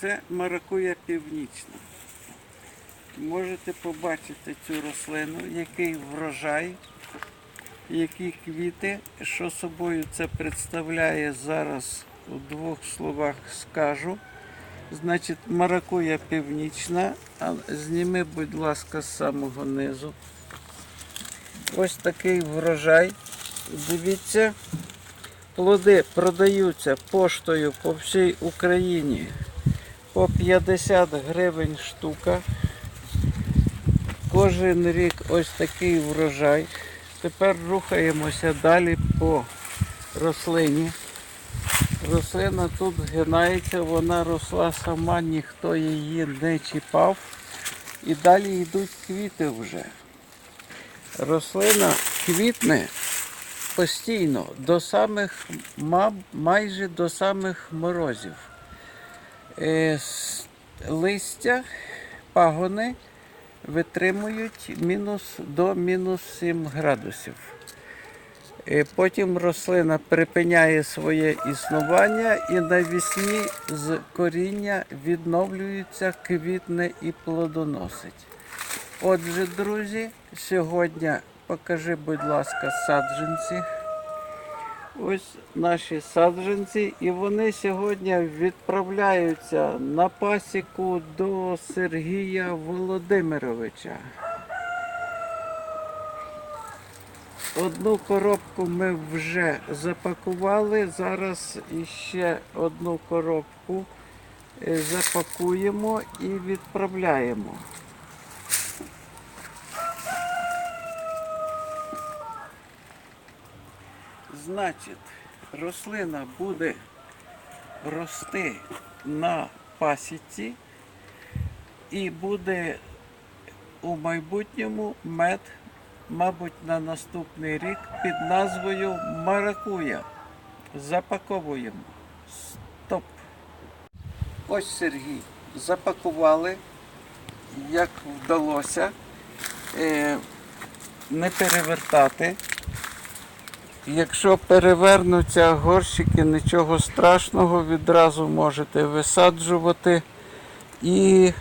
Це маракуя північна. Можете побачити цю рослину, який врожай, які квіти, що собою це представляє зараз у двох словах скажу. Значить, маракуя північна, а зніми, будь ласка, з самого низу. Ось такий врожай. Дивіться, плоди продаються поштою по всій Україні по 50 гривень штука. Кожен рік ось такий врожай. Тепер рухаємося далі по рослині. Рослина тут згинається, вона росла сама, ніхто її не чіпав. І далі йдуть квіти вже. Рослина квітне постійно до самих, майже до самих морозів. Е, Листя, пагони витримують мінус до мінус 7 градусів. Е, Потім рослина припиняє своє існування і навесні з коріння відновлюється, квітне і плодоносить. Отже, друзі, сьогодні покажи, будь ласка, саджанці. Ось наші саджанці, і вони сьогодні відправляються на пасіку до Сергія Володимировича. Одну коробку ми вже запакували. Зараз іще одну коробку е, запакуємо і відправляємо. Значить, рослина буде рости на пасіці і буде у майбутньому мед, мабуть, на наступний рік під назвою Маракуя. Запаковуємо. Стоп. Ось Сергій. Запакували, як вдалося. Е, не перевертати. Якщо перевернуться горщики, нічого страшного, відразу можете висаджувати. І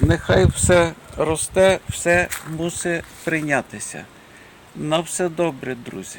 нехай все росте, все мусить прийнятися. На все добре, друзі.